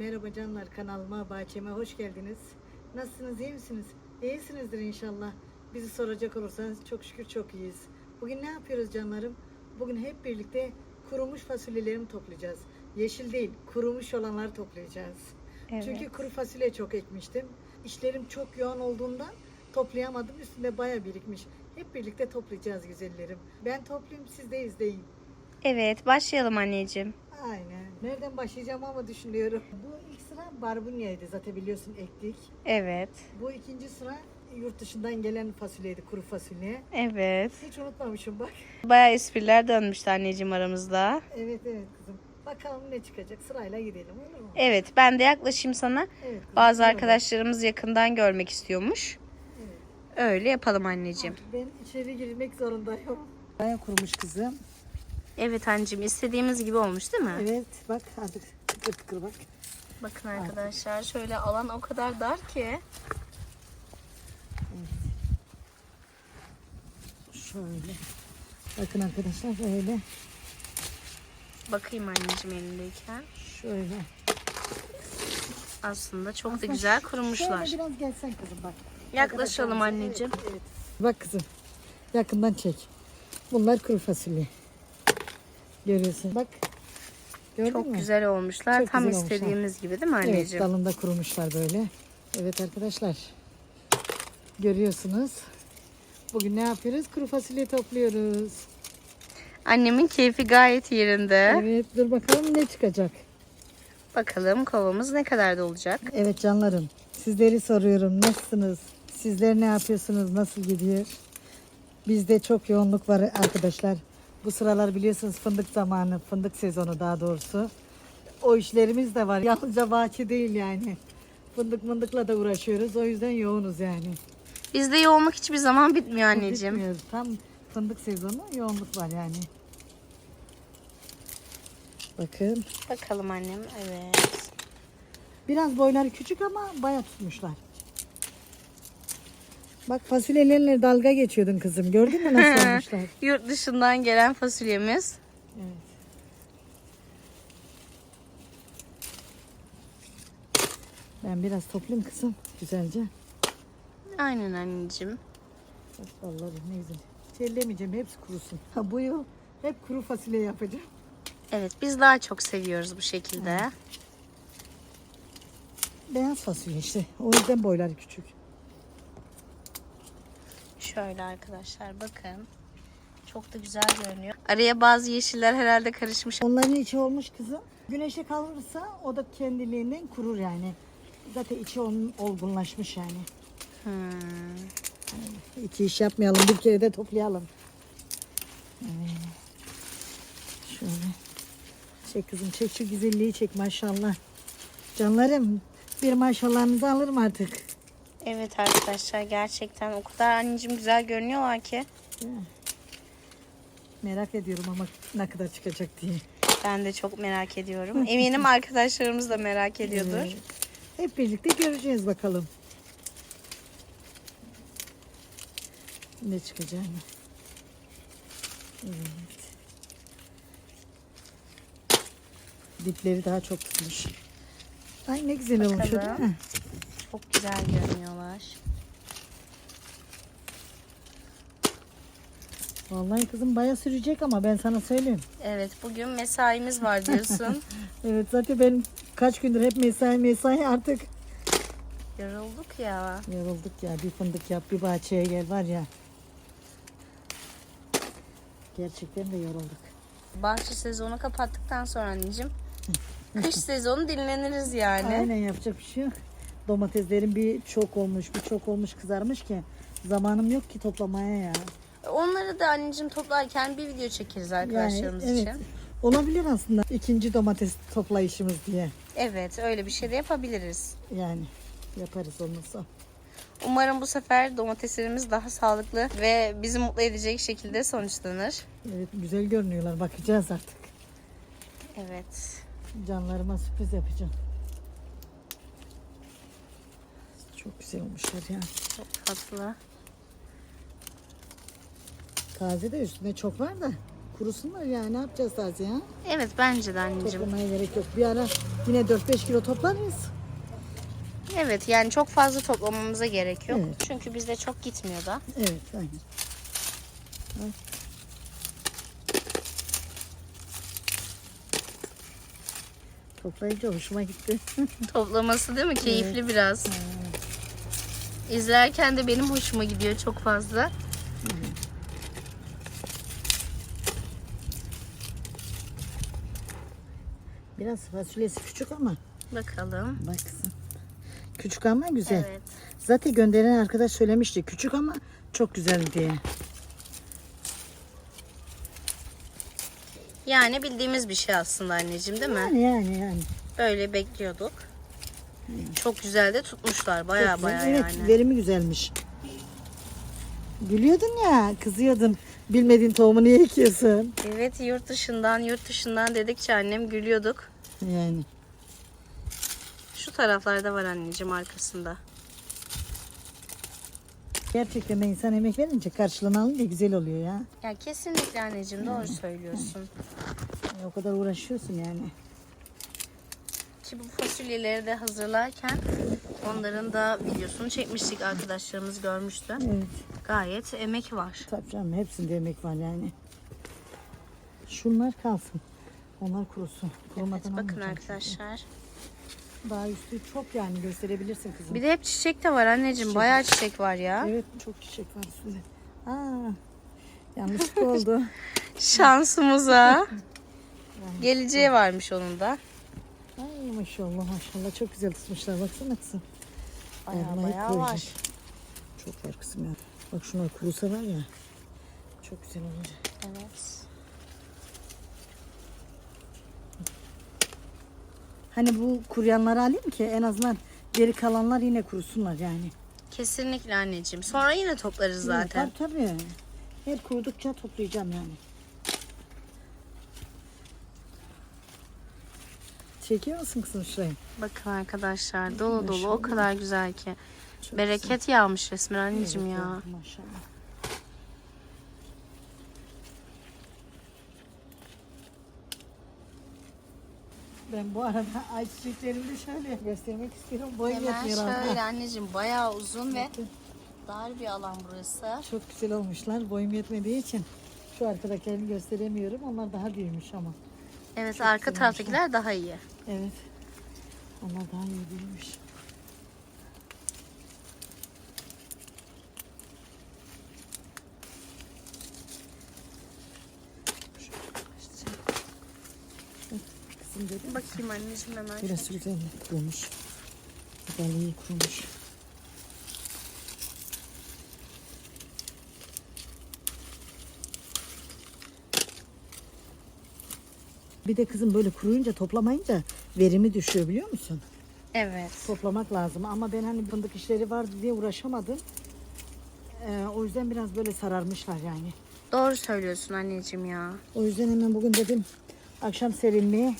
Merhaba canlar kanalıma, bahçeme hoş geldiniz. Nasılsınız, iyi misiniz? İyisinizdir inşallah. Bizi soracak olursanız çok şükür çok iyiyiz. Bugün ne yapıyoruz canlarım? Bugün hep birlikte kurumuş fasulyelerimi toplayacağız. Yeşil değil, kurumuş olanları toplayacağız. Evet. Çünkü kuru fasulye çok ekmiştim. İşlerim çok yoğun olduğundan toplayamadım. Üstünde baya birikmiş. Hep birlikte toplayacağız güzellerim. Ben toplayayım, siz de izleyin. Evet başlayalım anneciğim. Aynen. Nereden başlayacağım ama düşünüyorum. Bu ilk sıra barbunyaydı zaten biliyorsun ektik. Evet. Bu ikinci sıra yurt dışından gelen fasulyeydi, kuru fasulye. Evet. Hiç unutmamışım bak. Bayağı espriler dönmüştü anneciğim aramızda. Evet evet kızım. Bakalım ne çıkacak. Sırayla gidelim olur mu? Evet ben de yaklaşayım sana. Evet. kızım, Bazı arkadaşlarımız yakından görmek istiyormuş. Evet. Öyle yapalım anneciğim. Ben içeri girmek zorundayım. Baya kurumuş kızım. Evet anneciğim istediğimiz gibi olmuş değil mi? Evet bak artık tıkır tıkır bak. Bakın arkadaşlar şöyle alan o kadar dar ki. Şöyle. Bakın arkadaşlar böyle. Bakayım anneciğim elindeyken. Şöyle. Aslında çok da Aslında güzel ş- kurumuşlar. Şöyle biraz gelsen kızım bak. Yaklaşalım anneciğim. Evet, evet. Bak kızım. Yakından çek. Bunlar kuru fasulye. Görüyorsun. Bak. Gördün Çok mü? güzel olmuşlar. Çok Tam güzel olmuşlar. istediğimiz gibi değil mi Evet anneciğim? dalında kurumuşlar böyle. Evet arkadaşlar. Görüyorsunuz. Bugün ne yapıyoruz? Kuru fasulye topluyoruz. Annemin keyfi gayet yerinde. Evet dur bakalım ne çıkacak. Bakalım kovamız ne kadar da olacak. Evet canlarım. Sizleri soruyorum. Nasılsınız? Sizler ne yapıyorsunuz? Nasıl gidiyor? Bizde çok yoğunluk var arkadaşlar. Bu sıralar biliyorsunuz fındık zamanı, fındık sezonu daha doğrusu. O işlerimiz de var. Yalnızca bahçe değil yani. Fındık mındıkla da uğraşıyoruz. O yüzden yoğunuz yani. Bizde yoğunluk hiçbir zaman bitmiyor anneciğim. Bitmiyor. Tam fındık sezonu yoğunluk var yani. Bakın. Bakalım annem. Evet. Biraz boyları küçük ama baya tutmuşlar. Bak fasulyelerle dalga geçiyordun kızım. Gördün mü nasıl olmuşlar? Yurt dışından gelen fasulyemiz. Evet. Ben biraz toplayayım kızım. Güzelce. Aynen anneciğim. Bak vallahi ne güzel. Hiç ellemeyeceğim. Hepsi kurusun. Ha, bu yıl hep kuru fasulye yapacağım. Evet biz daha çok seviyoruz bu şekilde. Beyaz fasulye işte. O yüzden boyları küçük. Şöyle arkadaşlar bakın. Çok da güzel görünüyor. Araya bazı yeşiller herhalde karışmış. Onların içi olmuş kızım. Güneşe kalırsa o da kendiliğinden kurur yani. Zaten içi onun olgunlaşmış yani. Hmm. İki iş yapmayalım. Bir kere de toplayalım. Evet. Şöyle. Çek kızım çek şu güzelliği çek maşallah. Canlarım bir maşallahınızı alırım artık. Evet arkadaşlar gerçekten o kadar anneciğim güzel görünüyorlar ki. Merak ediyorum ama ne kadar çıkacak diye. Ben de çok merak ediyorum. Eminim arkadaşlarımız da merak ediyordur. Evet. Hep birlikte göreceğiz bakalım. Ne çıkacağını. Evet. Dipleri daha çok tutmuş. Ay ne güzel olmuş o değil Bakalım. mi? Çok güzel görünüyorlar. Vallahi kızım baya sürecek ama ben sana söyleyeyim. Evet bugün mesaimiz var diyorsun. Evet zaten ben kaç gündür hep mesai mesai artık. Yorulduk ya. Yorulduk ya bir fındık yap bir bahçeye gel var ya. Gerçekten de yorulduk. Bahçe sezonu kapattıktan sonra anneciğim kış sezonu dinleniriz yani. Aynen yapacak bir şey yok. Domateslerin bir çok olmuş, bir çok olmuş kızarmış ki zamanım yok ki toplamaya ya. Onları da anneciğim toplarken bir video çekeriz arkadaşlarımız evet. için. Olabilir aslında ikinci domates toplayışımız diye. Evet öyle bir şey de yapabiliriz. Yani yaparız olursa. Umarım bu sefer domateslerimiz daha sağlıklı ve bizi mutlu edecek şekilde sonuçlanır. Evet güzel görünüyorlar. Bakacağız artık. Evet. Canlarıma sürpriz yapacağım. Çok güzel olmuşlar ya. Çok tatlı. Taze de üstünde çok var da kurusunlar ya. Ne yapacağız Tazi ya? Evet bence de anneciğim. Toplamaya gerek yok. Bir ara yine 4-5 kilo toplarız. Evet yani çok fazla toplamamıza gerek yok. Evet. Çünkü bizde çok gitmiyor da. Evet aynen. Ay. Toplayınca hoşuma gitti. Toplaması değil mi? Keyifli biraz. İzlerken de benim hoşuma gidiyor çok fazla. Biraz fasulyesi küçük ama Bakalım. bak kızım. Küçük ama güzel. Evet. Zaten gönderen arkadaş söylemişti. Küçük ama çok güzel diye. Yani bildiğimiz bir şey aslında anneciğim değil mi? Yani yani yani. Böyle bekliyorduk. Çok güzel de tutmuşlar. Baya baya evet, yani. verimi güzelmiş. Gülüyordun ya, kızıyordun. Bilmediğin tohumu niye ekiyorsun? Evet yurt dışından yurt dışından dedikçe annem gülüyorduk. Yani. Şu taraflarda var anneciğim arkasında. Gerçekten de insan emek verince karşılığını alınca güzel oluyor ya. Ya kesinlikle anneciğim doğru söylüyorsun. O kadar uğraşıyorsun yani. Ki bu fasulyeleri de hazırlarken onların da videosunu çekmiştik arkadaşlarımız görmüştü. Evet. Gayet emek var. Tabii canım hepsinde emek var yani. Şunlar kalsın. Onlar kurusun. Evet, Kurumadan bakın almayacağım arkadaşlar. çünkü. Daha üstü çok yani gösterebilirsin kızım. Bir de hep çiçek de var anneciğim. Bayağı çiçek var ya. Evet çok çiçek var üstünde. Aa, yanlışlıkla oldu. Şansımıza. Geleceği varmış onun da. Maşallah maşallah çok güzel tutmuşlar baksana kızım. Bayağı hep bayağı koyacak. var. Çok var kızım ya. Bak şuna kurusa var ya. Çok güzel olacak. Evet. Hani bu kuruyanları alayım ki en azından geri kalanlar yine kurusunlar yani. Kesinlikle anneciğim. Sonra yine toplarız zaten. Tabii tabii. Her kurudukça toplayacağım yani. Çekiyor musun kızım şurayı? Bakın arkadaşlar dolu dolu o kadar güzel ki. Çok Bereket yağmış resmen anneciğim Evet, ya. Maşallah. Ben bu arada ayçiçeklerimi de şöyle göstermek istiyorum. Boy Hemen şöyle anneciğim bayağı uzun ve dar bir alan burası. Çok güzel olmuşlar. Boyum yetmediği için şu arkadakilerini gösteremiyorum. Onlar daha büyümüş ama. Evet Çok arka taraftakiler daha iyi. Evet. Onlar daha iyi dedim. Bakayım anneciğim hemen. Burası güzel kurumuş. Güzel iyi kurumuş. Bir de kızım böyle kuruyunca toplamayınca verimi düşüyor biliyor musun? Evet. Toplamak lazım ama ben hani fındık işleri vardı diye uğraşamadım. Ee, o yüzden biraz böyle sararmışlar yani. Doğru söylüyorsun anneciğim ya. O yüzden hemen bugün dedim akşam serinliğe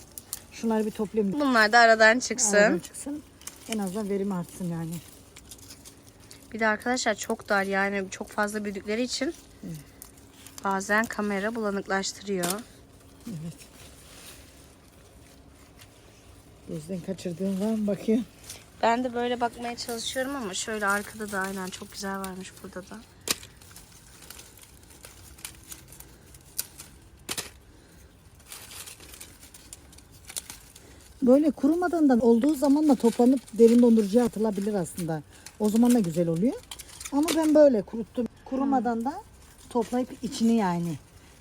şunları bir toplayayım. Bunlar da aradan çıksın. Aradan çıksın. En azından verim artsın yani. Bir de arkadaşlar çok dar yani çok fazla büyüdükleri için bazen kamera bulanıklaştırıyor. Evet. Gözden kaçırdığım var mı bakayım. Ben de böyle bakmaya çalışıyorum ama şöyle arkada da aynen çok güzel varmış burada da. Böyle kurumadan da olduğu zaman da toplanıp derin dondurucuya atılabilir aslında. O zaman da güzel oluyor. Ama ben böyle kuruttum. Kurumadan da toplayıp içini yani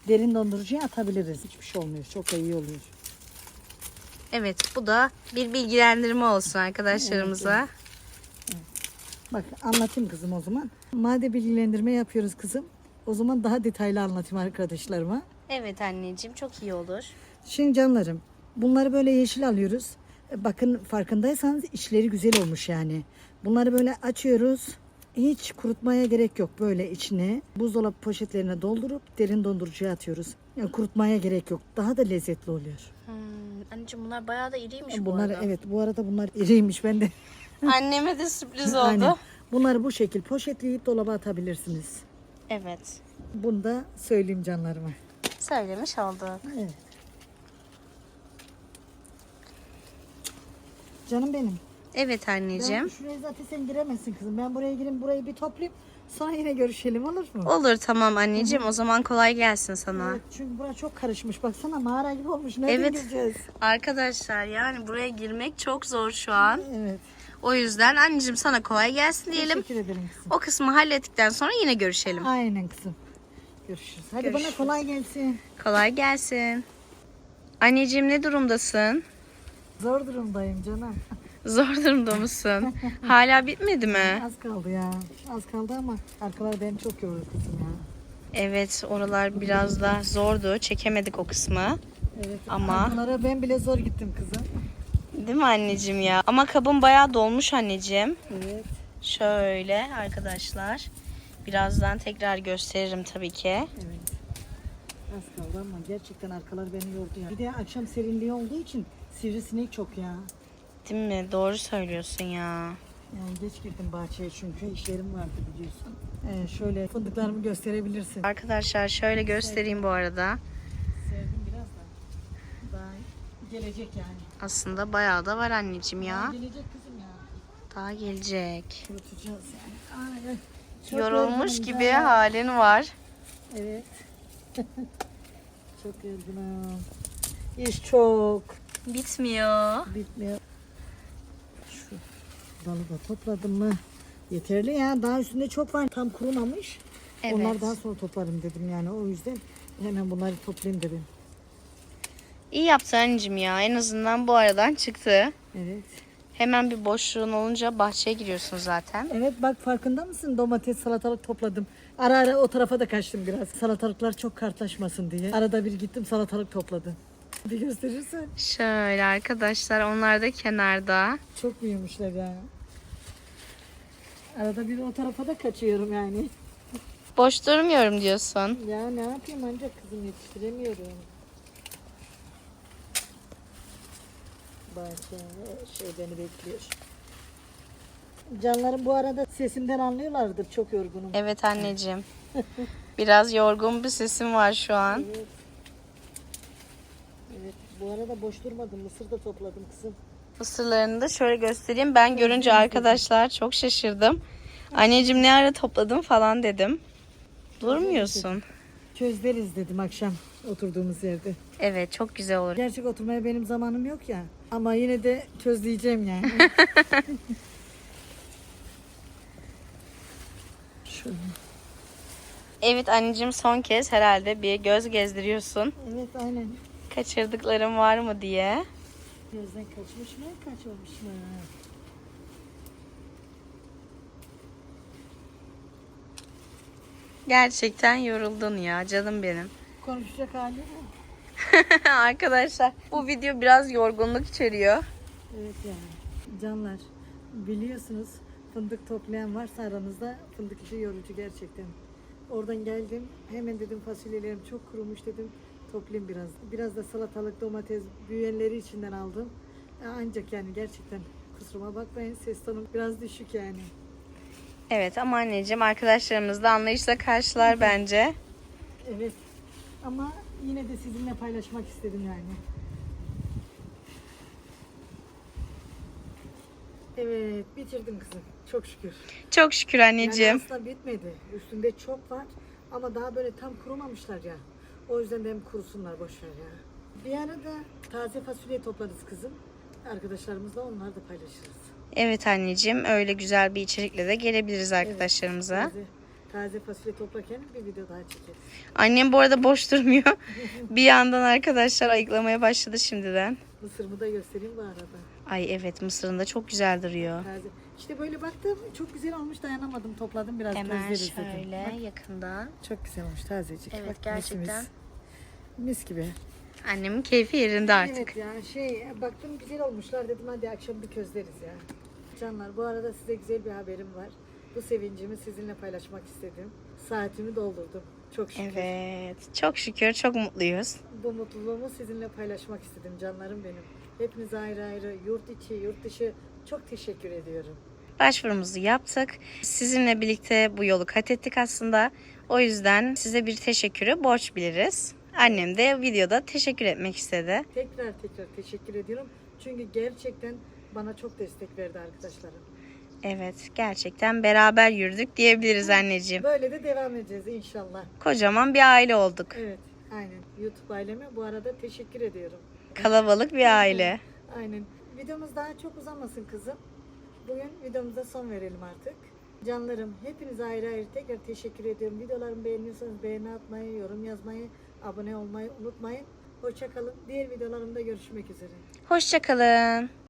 derin dondurucuya atabiliriz. Hiçbir şey olmuyor. Çok da iyi oluyor. Evet bu da bir bilgilendirme olsun arkadaşlarımıza. Bak anlatayım kızım o zaman. Madem bilgilendirme yapıyoruz kızım. O zaman daha detaylı anlatayım arkadaşlarıma. Evet anneciğim çok iyi olur. Şimdi canlarım bunları böyle yeşil alıyoruz. E, Bakın farkındaysanız içleri güzel olmuş yani. Bunları böyle açıyoruz. Hiç kurutmaya gerek yok böyle içine. Buzdolabı poşetlerine doldurup derin dondurucuya atıyoruz. Yani kurutmaya gerek yok. Daha da lezzetli oluyor. Hmm, anneciğim bunlar bayağı da iriymiş bu Bunlar arada. evet bu arada bunlar iriymiş ben de. Anneme de sürpriz oldu. Aynen. Bunları bu şekil poşetleyip dolaba atabilirsiniz. Evet. Bunu da söyleyeyim canlarıma. söylemiş olduk. Evet. Canım benim. Evet Ben anneciğim. şuraya zaten sen giremezsin kızım. Ben buraya gireyim burayı bir toplayayım. Sonra yine görüşelim olur mu? Olur tamam anneciğim. O zaman kolay gelsin sana. Evet, çünkü bura çok karışmış. Baksana mağara gibi olmuş. Nereden Evet. gireceğiz? Arkadaşlar yani buraya girmek çok zor şu an. Evet. O yüzden anneciğim sana kolay gelsin diyelim. Teşekkür ederim kızım. O kısmı hallettikten sonra yine görüşelim. Aynen kızım. Görüşürüz. Hadi Görüşürüz. bana kolay gelsin. Kolay gelsin. Anneciğim ne durumdasın? Zor durumdayım canım. Zor durumda mısın? Hala bitmedi mi? Az kaldı ya. Az kaldı ama arkalar beni çok yordu kızım ya. Evet oralar biraz da zordu. Çekemedik o kısmı. Evet. Ama- Arkalara ben bile zor gittim kızım. Değil mi anneciğim ya? Ama kabın bayağı dolmuş anneciğim. Evet. Şöyle arkadaşlar. Birazdan tekrar gösteririm tabii ki. Evet. Az kaldı ama gerçekten arkalar beni yordu ya. Bir de akşam serinliği olduğu için sivrisinek çok ya. Değil mi? Doğru söylüyorsun ya. Yani geç girdim bahçeye çünkü işlerim vardı biliyorsun. Ee, şöyle fındıklarımı gösterebilirsin. Arkadaşlar şöyle göstereyim bu arada. Sevdim biraz da. Daha gelecek yani. Aslında bayağı da var anneciğim Daha ya. gelecek kızım ya. Daha gelecek. Kurutacağız yani. Ay, ay. Çok Yorulmuş yorgunum gibi canım. halin var. Evet. çok yorgunum. İş çok. Bitmiyor. Bitmiyor. Dalı da topladım mı? Yeterli ya. Daha üstünde çok var. Tam kurumamış. Evet. Onlar daha sonra toplarım dedim yani. O yüzden hemen bunları toplayayım dedim. İyi yaptın anneciğim ya. En azından bu aradan çıktı. Evet. Hemen bir boşluğun olunca bahçeye giriyorsun zaten. Evet bak farkında mısın? Domates, salatalık topladım. Ara ara o tarafa da kaçtım biraz. Salatalıklar çok kartlaşmasın diye. Arada bir gittim salatalık topladım. Bir gösterirsen. Şöyle arkadaşlar onlar da kenarda. Çok büyümüşler ya. Arada bir o tarafa da kaçıyorum yani. Boş durmuyorum diyorsun. Ya ne yapayım ancak kızım yetiştiremiyorum. Bahçe şey beni bekliyor. Canlarım bu arada sesimden anlıyorlardır. Çok yorgunum. Evet anneciğim. Biraz yorgun bir sesim var şu an. Evet. Bu arada boş durmadım. Mısır da topladım kızım. Mısırlarını da şöyle göstereyim. Ben görünce arkadaşlar çok şaşırdım. Anneciğim ne ara topladın falan dedim. Durmuyorsun. Çözleriz dedim akşam oturduğumuz yerde. Evet çok güzel olur. Gerçek oturmaya benim zamanım yok ya. Ama yine de çözleyeceğim yani. Şöyle. Evet anneciğim son kez herhalde bir göz gezdiriyorsun. Evet aynen. Kaçırdıklarım var mı diye. Gözden kaçmış mı? Kaçmamış mı? Gerçekten yoruldun ya canım benim. Konuşacak hali mi? Arkadaşlar bu video biraz yorgunluk içeriyor. Evet yani. Canlar biliyorsunuz fındık toplayan varsa aranızda fındık işi yorucu gerçekten. Oradan geldim hemen dedim fasulyelerim çok kurumuş dedim toplayayım biraz. Biraz da salatalık domates büyüyenleri içinden aldım. Ancak yani gerçekten kusuruma bakmayın ses tonum biraz düşük yani. Evet ama anneciğim arkadaşlarımız da anlayışla karşılar bence. Evet ama yine de sizinle paylaşmak istedim yani. Evet bitirdim kızım çok şükür. Çok şükür anneciğim. Yani aslında bitmedi. Üstünde çok var ama daha böyle tam kurumamışlar ya. O yüzden de hem kurusunlar boş ver ya. Bir ara da taze fasulye toplarız kızım. Arkadaşlarımızla onları da paylaşırız. Evet anneciğim öyle güzel bir içerikle de gelebiliriz arkadaşlarımıza. Taze, taze fasulye toplarken bir video daha çekeriz. Annem bu arada boş durmuyor. bir yandan arkadaşlar ayıklamaya başladı şimdiden. Mısırımı da göstereyim bu arada. Ay evet mısırın da çok güzel duruyor. Taze. İşte böyle baktım çok güzel olmuş dayanamadım topladım biraz Hemen közleriz dedim. şöyle Bak, yakından. çok güzel olmuş tazecik. Evet, Bak, mis gerçekten. Mis, mis gibi. Annemin keyfi yerinde artık. Evet ya şey baktım güzel olmuşlar dedim hadi akşam bir közleriz ya. Canlar bu arada size güzel bir haberim var. Bu sevincimi sizinle paylaşmak istedim. Saatimi doldurdum. Çok şükür. Evet çok şükür çok mutluyuz. Bu mutluluğumu sizinle paylaşmak istedim canlarım benim. Hepinize ayrı ayrı yurt içi yurt dışı çok teşekkür ediyorum. Başvurumuzu yaptık. Sizinle birlikte bu yolu kat ettik aslında. O yüzden size bir teşekkürü borç biliriz. Annem de videoda teşekkür etmek istedi. Tekrar tekrar teşekkür ediyorum. Çünkü gerçekten bana çok destek verdi arkadaşlarım. Evet gerçekten beraber yürüdük diyebiliriz anneciğim. Böyle de devam edeceğiz inşallah. Kocaman bir aile olduk. Evet, aynen. YouTube aileme bu arada teşekkür ediyorum. Kalabalık bir aile. Aynen. Videomuz daha çok uzamasın kızım. Bugün videomuza son verelim artık. Canlarım hepinize ayrı ayrı tekrar teşekkür ediyorum. Videolarımı beğeniyorsanız beğeni atmayı, yorum yazmayı, abone olmayı unutmayın. Hoşçakalın. Diğer videolarımda görüşmek üzere. Hoşçakalın.